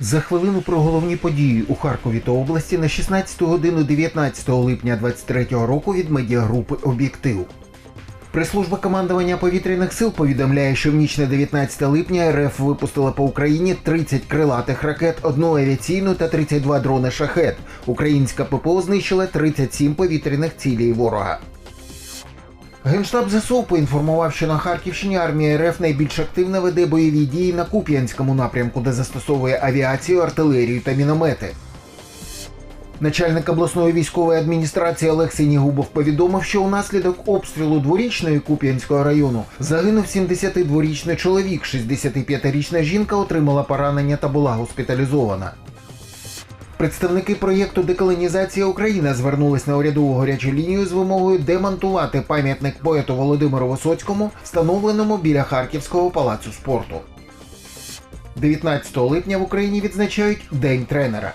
За хвилину про головні події у Харкові та області на 16 годину 19 липня 2023 року від медіагрупи Об'єктив. Прес-служба командування повітряних сил повідомляє, що в ніч на 19 липня РФ випустила по Україні 30 крилатих ракет, одну авіаційну та 32 дрони шахет. Українська ППО знищила 37 повітряних цілей ворога. Генштаб ЗСУ поінформував, що на Харківщині армія РФ найбільш активно веде бойові дії на Куп'янському напрямку, де застосовує авіацію, артилерію та міномети. Начальник обласної військової адміністрації Олег Синігубов повідомив, що унаслідок обстрілу дворічної Куп'янського району загинув 72-річний чоловік, 65-річна жінка отримала поранення та була госпіталізована. Представники проєкту Деколонізація України звернулись на урядову гарячу лінію з вимогою демонтувати пам'ятник поету Володимиру Висоцькому, встановленому біля Харківського палацу спорту. 19 липня в Україні відзначають День тренера.